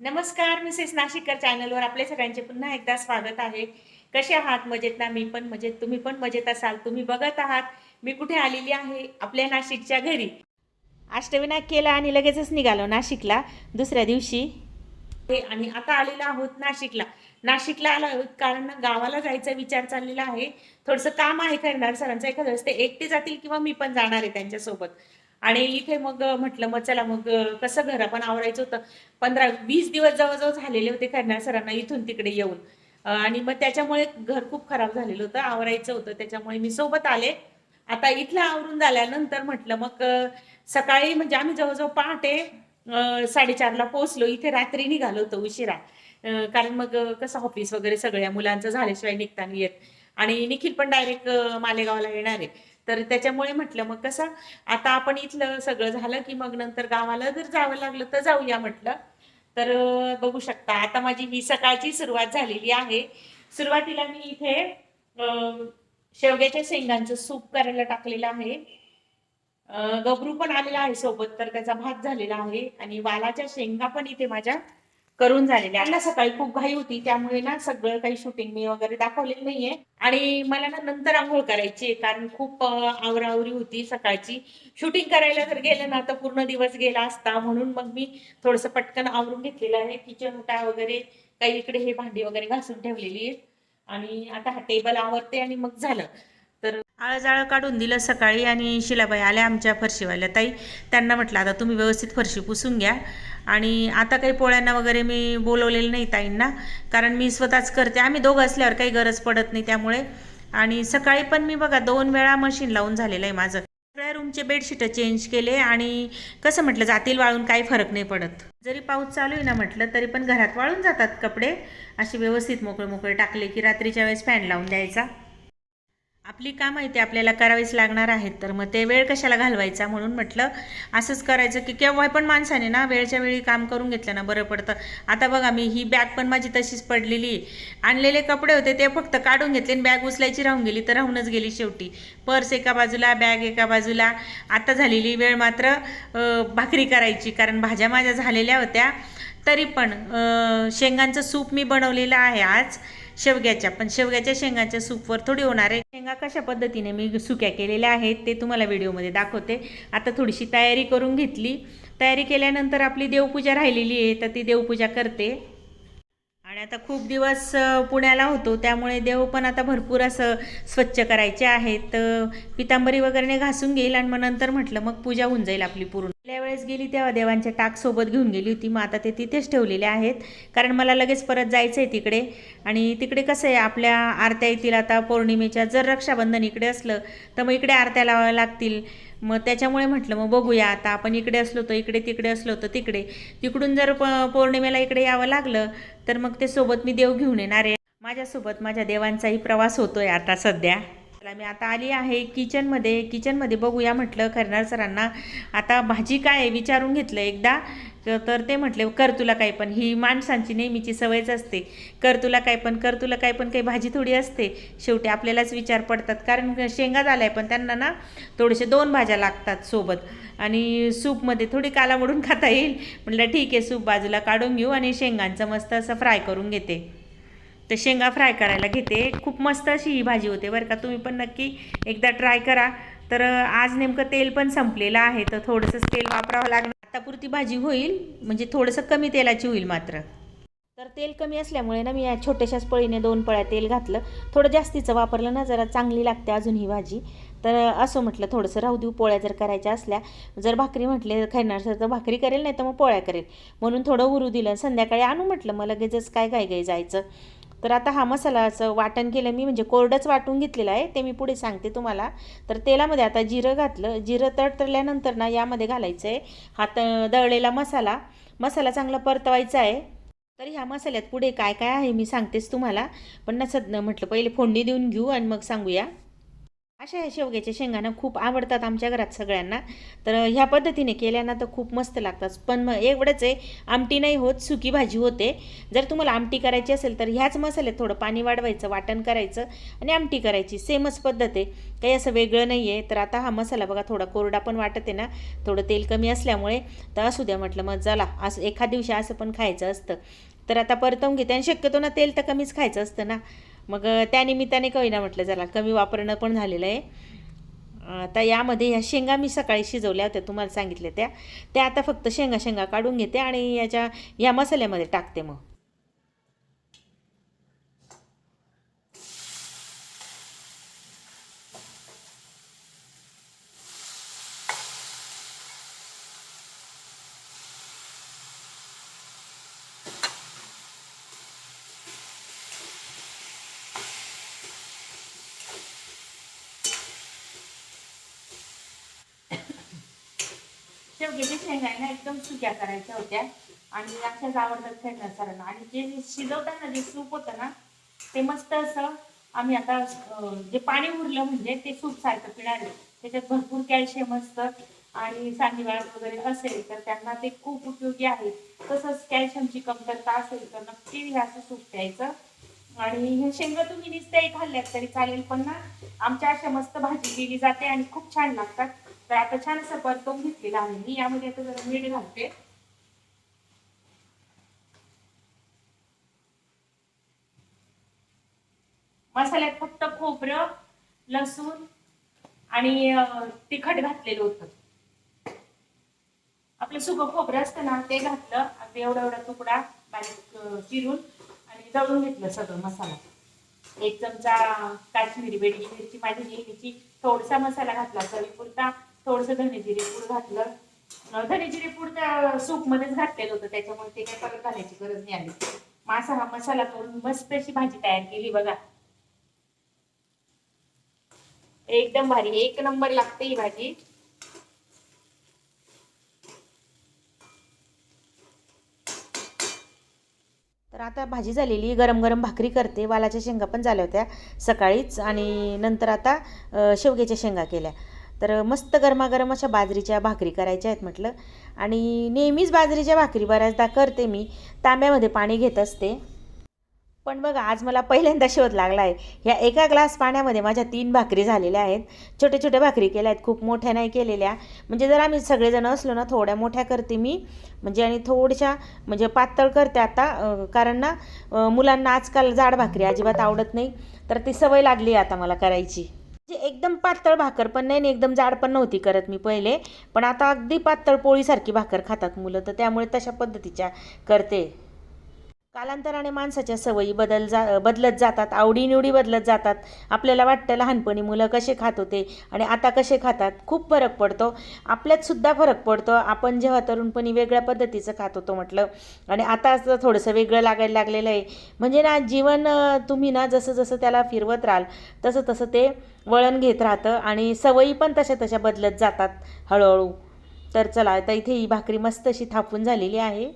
नमस्कार मिसेस नाशिककर चॅनलवर आपल्या सगळ्यांचे पुन्हा एकदा स्वागत आहे. कसे आहात? मजेत ना? मी पण मजेत. तुम्ही पण मजेत असाल? तुम्ही बघत आहात? मी कुठे आलेली आहे? आपल्या नाशिकच्या घरी. अष्टविनायक केला आणि लगेचच निघालो नाशिकला. दुसऱ्या दिवशी. आणि आता आलेलो आहोत नाशिकला. नाशिकला आलो आहोत कारण गावाला जायचा विचार चाललेला आहे. थोडंसं काम आहे करणार. सरांचं एखादं ते एकटे जातील किंवा मी पण जाणार आहे त्यांच्यासोबत. आणि इथे मग म्हटलं मग चला मग कसं घर? आपण आवरायचं होतं. पंधरा वीस दिवस जवळजवळ झालेले होते करणार सरांना इथून तिकडे येऊन. आणि मग त्याच्यामुळे घर खूप खराब झालेलं होतं आवरायचं होतं. त्याच्यामुळे मी सोबत आले. आता इथलं आवरून झाल्यानंतर म्हटलं मग सकाळी म्हणजे आम्ही जवळजवळ पहाटे साडेचारला पोहोचलो. इथे रात्री निघालो होतो उशिरा. कारण मग कसं ऑफिस वगैरे सगळ्या मुलांचं झाल्याशिवाय निघताना येत. आणि निखिल पण डायरेक्ट मालेगावला येणार आहे. तर त्याच्यामुळे म्हटलं मग कसं? आता आपण इथलं सगळं झालं की मग नंतर गावाला जर जावं लागलं तर जाऊया म्हटलं. तर बघू शकता आता माझी ही सकाळची सुरुवात झालेली आहे. सुरुवातीला मी इथे शेवग्याच्या शेंगांचं सूप करायला टाकलेलं आहे. गबरू पण आलेला आहे सोबत तर त्याचा भात झालेला आहे. आणि वालाच्या शेंगा पण इथे माझ्या करून झालेल्या आहे. सकाळी खूप घाई होती त्यामुळे ना सगळं काही शूटिंग मी वगैरे दाखवलेलं नाहीये. आणि मला ना नंतर आंघोळ करायची आहे कारण खूप आवरावरी होती सकाळची. शूटिंग करायला जर गेलं ना तर पूर्ण दिवस गेला असता. म्हणून मग मी थोडस पटकन आवरून घेतलेलं आहे. किचन उटा वगैरे काही इकडे हे भांडी वगैरे घासून ठेवलेली आहेत. आणि आता हा टेबल आवरते आणि मग झालं. आळजाळ काढून दिलं सकाळी आणि शिलाबाई आल्या आमच्या फरशीवाल्या ताई. त्यांना म्हटलं आता तुम्ही व्यवस्थित फरशी पुसून घ्या. आणि आता काही पोळ्यांना वगैरे मी बोलवलेलं नाही ताईंना कारण मी स्वतःच करते. आम्ही दोघं असल्यावर काही गरज पडत नाही त्यामुळे. आणि सकाळी पण मी बघा दोन वेळा मशीन लावून झालेलं आहे माझं. सगळ्या रूमचे बेडशीट चेंज केले आणि कसं म्हटलं जातील वाळून काही फरक नाही पडत. जरी पाऊस चालू आहे ना म्हटलं तरी पण घरात वाळून जातात कपडे. असे व्यवस्थित मोकळे मोकळे टाकले की रात्रीच्या वेळेस फॅन लावून द्यायचा. आपली काम आहे ते आपल्याला करावीच लागणार आहेत. तर मग ते वेळ कशाला घालवायचा? म्हणून म्हटलं असंच करायचं की केव्हा पण माणसाने ना वेळच्या वेळी काम करून घेतलं ना बरं पडतं. आता बघा मी ही बॅग पण माझी तशीच पडलेली. आहे. आणलेले कपडे होते ते फक्त काढून घेतले आणि बॅग उचलायची राहून गेली तर राहूनच गेली शेवटी. पर्स एका बाजूला बॅग एका बाजूला. आता झालेली वेळ मात्र भाकरी करायची कारण भाज्या माझ्या झालेल्या होत्या. तरी पण शेंगांचं सूप मी बनवलेलं आहे आज. शेवग्याच्या. पण शेवग्याच्या शेंगाच्या सूपवर थोडी होणार आहे शेंगा कशा पद्धतीने मी सुक्या केलेल्या आहेत ते तुम्हाला व्हिडिओमध्ये दाखवते. आता थोडीशी तयारी करून घेतली. तयारी केल्यानंतर आपली देवपूजा राहिलेली आहे तर ती देवपूजा करते. आता खूप दिवस पुण्याला होतो. त्यामुळे देव पण आता भरपूर असं स्वच्छ करायचे आहेत. पितांबरी वगैरे घासून घेईल आणि मग नंतर म्हटलं मग पूजा होऊन जाईल आपली पूर्ण. गेल्या वेळेस गेली तेव्हा देवांच्या टाक सोबत घेऊन गेली होती. मग आता ते तिथेच ठेवलेले आहेत. कारण मला लगेच परत जायचं आहे तिकडे. आणि तिकडे कसं आहे आपल्या आरत्या येतील आता पौर्णिमेच्या. जर रक्षाबंधन इकडे असलं तर मग इकडे आरत्या लावाव्या लागतील. मग त्याच्यामुळे म्हटलं मग बघूया आता. आपण इकडे असलो तर इकडे तिकडे असलो तर तिकडे. तिकडून जर प पौर्णिमेला इकडे यावं लागलं तर मग ते सोबत मी देव घेऊन येणार आहे. माझ्यासोबत माझ्या देवांचाही प्रवास होतोय आता सध्या. मी आता आली आहे किचनमध्ये किचनमध्ये बघूया म्हटलं करणार सरांना आता भाजी काय आहे विचारून घेतलं एकदा. तर ते म्हटले कर तुला काय पण. ही माणसांची नेहमीची सवयच असते. कर तुला काय पण कर तुला काय पण काही भाजी थोडी असते. शेवटी आपल्यालाच विचार पडतात. कारण शेंगा झाला आहे पण त्यांना ना थोडेसे दोन भाज्या लागतात सोबत. आणि सूपमध्ये थोडी कालामडून खाता येईल. म्हटलं ठीक आहे सूप बाजूला काढून घेऊ आणि शेंगांचं मस्त असं फ्राय करून घेते. तर शेंगा फ्राय करायला घेते. खूप मस्त अशी ही भाजी होते बरं का. तुम्ही पण नक्की एकदा ट्राय करा. तर आज नेमकं तेल पण संपलेलं आहे. तर थोडंसंच तेल वापरावं लागणार. आतापुरती भाजी होईल. म्हणजे थोडंसं कमी तेलाची होईल मात्र. तर तेल कमी असल्यामुळे ना मी या छोट्याशाच पळीने दोन पळ्या तेल घातलं. थोडं जास्तीचं वापरलं ना जरा चांगली लागते अजून ही भाजी. तर असं म्हटलं थोडंसं राहू देऊ पोळ्या जर करायच्या असल्या जर भाकरी म्हटले खाणार सर तर भाकरी करेल नाही तर मग पोळ्या करेल. म्हणून थोडं उरू दिलं संध्याकाळी आणू म्हटलं मग लगेचच काय काय काय जायचं. तर आता हा मसालाचं वाटण केलं मी म्हणजे कोरडंच वाटून घेतलेलं आहे ते मी पुढे सांगते तुम्हाला. तर तेलामध्ये आता जिरं घातलं जिरं तडतडल्यानंतर ना यामध्ये घालायचं आहे हा त दळलेला मसाला. मसाला चांगला परतवायचा आहे. तर ह्या मसाल्यात पुढे काय काय आहे मी सांगतेच तुम्हाला. पण ना म्हटलं पहिले फोडणी देऊन घेऊ आणि मग सांगूया. अशा ह्या शेवग्याच्या शेंगांना खूप आवडतात आमच्या घरात सगळ्यांना. तर ह्या पद्धतीने केल्याना तर खूप मस्त लागतात. पण मग एवढंच आहे आमटी नाही होत सुकी भाजी होते. जर तुम्हाला आमटी करायची असेल तर ह्याच मसाल्यात थोडं पाणी वाढवायचं वाटण करायचं आणि आमटी करायची. सेमच पद्धत आहे. काही असं वेगळं नाही आहे. तर आता हा मसाला बघा थोडा कोरडा पण वाटत आहे ना. थोडं तेल कमी असल्यामुळे तर असू द्या म्हटलं मग चला असं एखाद दिवशी असं पण खायचं असतं. तर आता परतवून घेते आणि शक्यतो ना तेल तर कमीच खायचं असतं ना. मग त्यानिमित्ताने कवीना म्हटलं जरा कमी वापरणं पण झालेलं आहे. आता यामध्ये ह्या शेंगा मी सकाळी शिजवल्या होत्या तुम्हाला सांगितल्या त्या. त्या आता फक्त शेंगा शेंगा काढून घेते आणि याच्या या मसाल्यामध्ये टाकते मग. शेवग्याच्या शेंगा ना एकदम सुक्या करायच्या होत्या. आणि अशाच आवडतात खेळणार सरांना आणि जे शिजवताना जे सूप होतं ना ते मस्त असं आम्ही आता जे पाणी उरलं म्हणजे ते सूप सारखं पिणार त्याच्यात भरपूर कॅल्शियम असतं आणि सांधीवाळ वगैरे असेल तर त्यांना ते खूप उपयोगी आहे. तसंच कॅल्शियमची कमतरता असेल तर नक्की असं सूप प्यायचं. आणि हे शेंगा तुम्ही निसत्याही खाल्ल्यात तरी चालेल पण ना आमच्या अशा मस्त भाजी केली जाते आणि खूप छान लागतात. तर आता छान असं परतवून घेतलेला आहे मी यामध्ये आता जरा मीठ घालते. मसाल्यात फक्त खोबरं लसूण आणि तिखट घातलेलं होतं. आपलं सुकं खोबरं असतं ना ते घातलं अगदी एवढा एवढा तुकडा बारीक चिरून आणि दळून घेतलं सगळं मसाला. एक चमचा काश्मीरी बेडगी मिरची माझी नेहमीची थोडसा मसाला घातला चवीपुरता थोडस धनेजिरे पूड घातलं. धनेजिरे पूड त्या सूप मध्येच घातलेलं होतं त्याच्यामुळे ते काही परत घालायची गरज नाही आली. मासा हा मसाला करून मस्त अशी भाजी तयार केली बघा. एकदम भारी एक नंबर लागते ही भाजी. तर आता भाजी झालेली गरम गरम भाकरी करते. वालाच्या शेंगा पण झाल्या होत्या सकाळीच आणि नंतर आता शेवग्याच्या शेंगा केल्या. तर मस्त गरमागरम अशा बाजरीच्या भाकरी करायच्या आहेत म्हटलं. आणि नेहमीच बाजरीच्या भाकरी बऱ्याचदा करते मी. तांब्यामध्ये पाणी घेत असते. पण बघा आज मला पहिल्यांदा शोध लागला आहे ह्या एका ग्लास पाण्यामध्ये माझ्या तीन भाकरी झालेल्या आहेत. छोट्या छोट्या भाकरी केल्या आहेत. खूप मोठ्या नाही केलेल्या. म्हणजे जर आम्ही सगळेजण असलो ना थोड्या मोठ्या करते मी. म्हणजे आणि थोड्याशा म्हणजे पातळ करते आता. कारण ना मुलांना आजकाल जाड भाकरी अजिबात आवडत नाही. तर ती सवय लागली आहे आता मला करायची. म्हणजे एकदम पातळ भाकर पण नाही एकदम जाड पण नव्हती करत मी पहिले. पण आता अगदी पातळ पोळीसारखी भाकर खातात मुलं तर त्यामुळे तशा पद्धतीच्या करते. कालांतराने माणसाच्या सवयी बदल जा बदलत जातात आवडीनिवडी बदलत जातात. आपल्याला वाटतं लहानपणी मुलं कसे खात होते आणि आता कसे खातात? खूप फरक पडतो. आपल्यातसुद्धा फरक पडतो. आपण जेव्हा तरुणपणी वेगळ्या पद्धतीचं खात होतो म्हटलं आणि आता असं थोडंसं वेगळं लागायला लागलेलं आहे. म्हणजे ना जीवन तुम्ही ना जसं जसं त्याला फिरवत राहाल तसं तसं ते वळण घेत राहतं आणि सवयी पण तशा तशा बदलत जातात हळूहळू. तर चला आता इथे ही भाकरी मस्त अशी थापून झालेली आहे.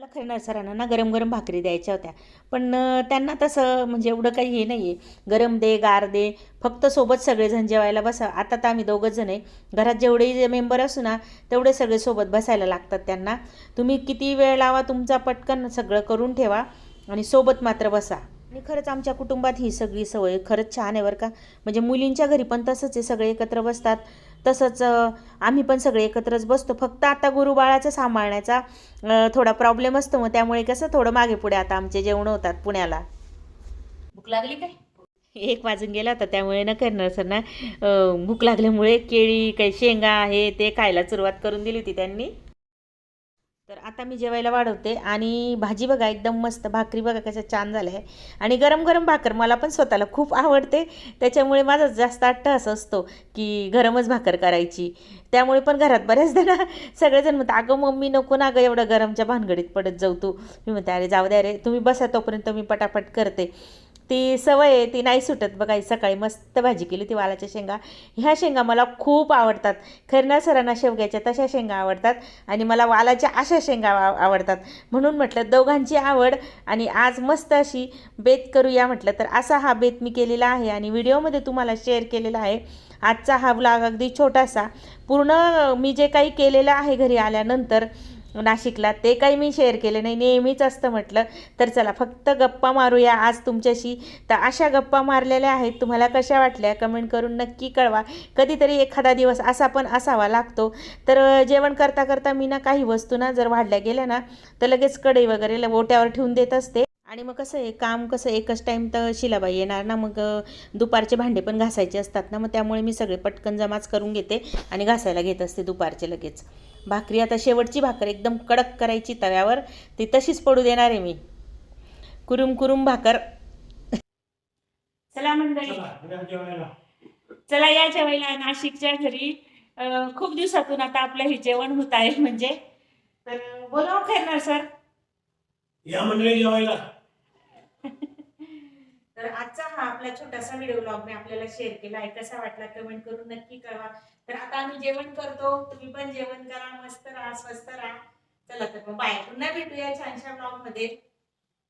मला खरणार सरांना ना गरम गरम भाकरी द्यायच्या होत्या. पण त्यांना तसं म्हणजे एवढं काही हे नाही आहे गरम दे गार दे फक्त सोबत सगळेजण जेवायला बसा. आता तर आम्ही दोघंच जण आहे. घरात जेवढे मेंबर असू ना तेवढे सगळे सोबत बसायला लागतात त्यांना. तुम्ही किती वेळ लावा तुमचा पटकन सगळं करून ठेवा आणि सोबत मात्र बसा. आणि खरंच आमच्या कुटुंबात ही सगळी सवय खरंच छान आहे बरं का. म्हणजे मुलींच्या घरी पण तसंच आहे. सगळे एकत्र बसतात. तसंच आम्ही पण सगळे एकत्रच बसतो. फक्त आता गुरुबाळाचं सांभाळण्याचा थोडा प्रॉब्लेम असतो. मग त्यामुळे कसं थोडं मागे पुढे आता आमचे जेवण होतात पुण्याला. भूक लागली काय? एक वाजून गेला होता त्यामुळे न करणार सर ना भूक लागल्यामुळे केळी काही शेंगा हे ते खायला सुरुवात करून दिली होती त्यांनी. तर आता मी जेवायला वाढवते आणि भाजी बघा एकदम मस्त भाकरी बघा कशा छान झाल्या आहे आणि गरम गरम भाकर मला पण स्वतःला खूप आवडते. त्याच्यामुळे माझा जास्त अट्टहास असतो की गरमच भाकर करायची. त्यामुळे पण घरात बऱ्याचदा ना सगळेजण म्हणतात अगं मम्मी नको ना अगं एवढं गरमच्या भानगडीत पडत जाऊ तू. मी म्हणते अरे जाऊ द्या रे तुम्ही बसा तोपर्यंत मी पटापट करते. ती सवय आहे ती नाही सुटत बघा सकाळी मस्त भाजी केली ती वालाच्या शेंगा. ह्या शेंगा मला खूप आवडतात. खरना सरांना शेवग्याच्या तशा शेंगा आवडतात आणि मला वालाच्या अशा शेंगा आवडतात. म्हणून म्हटलं दोघांची आवड आणि आज मस्त अशी बेत करूया म्हटलं. तर असा हा बेत मी केलेला आहे आणि व्हिडिओमध्ये तुम्हाला शेअर केलेला आहे. आजचा हा ब्लॉग अगदी छोटासा. पूर्ण मी जे काही केलेलं आहे घरी आल्यानंतर नाशिकला ते काही मी शेअर केले नाही. नेहमीच असतं म्हटलं तर चला फक्त गप्पा मारूया आज तुमच्याशी. तर अशा गप्पा मारलेल्या आहेत. तुम्हाला कशा वाटल्या? कमेंट करून नक्की कळवा. कधीतरी एखादा दिवस असा पण असावा लागतो. तर जेवण करता करता मी ना काही वस्तू ना जर वाढल्या गेल्या ना तर लगेच कढई वगैरे ल- ओट्यावर ठेवून देत असते. आणि मग कसं आहे काम कसं एकच टाईम तर शिलाबाई येणार ना मग दुपारचे भांडे पण घासायचे असतात ना मग त्यामुळे मी सगळे पटकन जमाच करून घेते आणि घासायला घेत असते दुपारचे लगेच. भाकरी. आता शेवटची भाकर एकदम कडक करायची तव्यावर. ती तशीच पडू देणार आहे मी. कुरुम कुरुम भाकर. चला मंडळी. चला या जेवायला नाशिकच्या घरी. खूप दिवसातून आता आपलं हे जेवण होत आहे म्हणजे. तर बोलाव करणार सर. या मंडळी जेवायला. तर आजचा हा आपला छोटासा व्हिडिओ ब्लॉग मी आपल्याला शेअर केला. आहे कसा वाटला कमेंट करून नक्की कळवा. तर आता आम्ही जेवण करतो. तुम्ही पण जेवण करा. मस्त राहा स्वस्त राहा. चला तर मग बाय. पुन्हा भेटूया छानशा ब्लॉगमध्ये.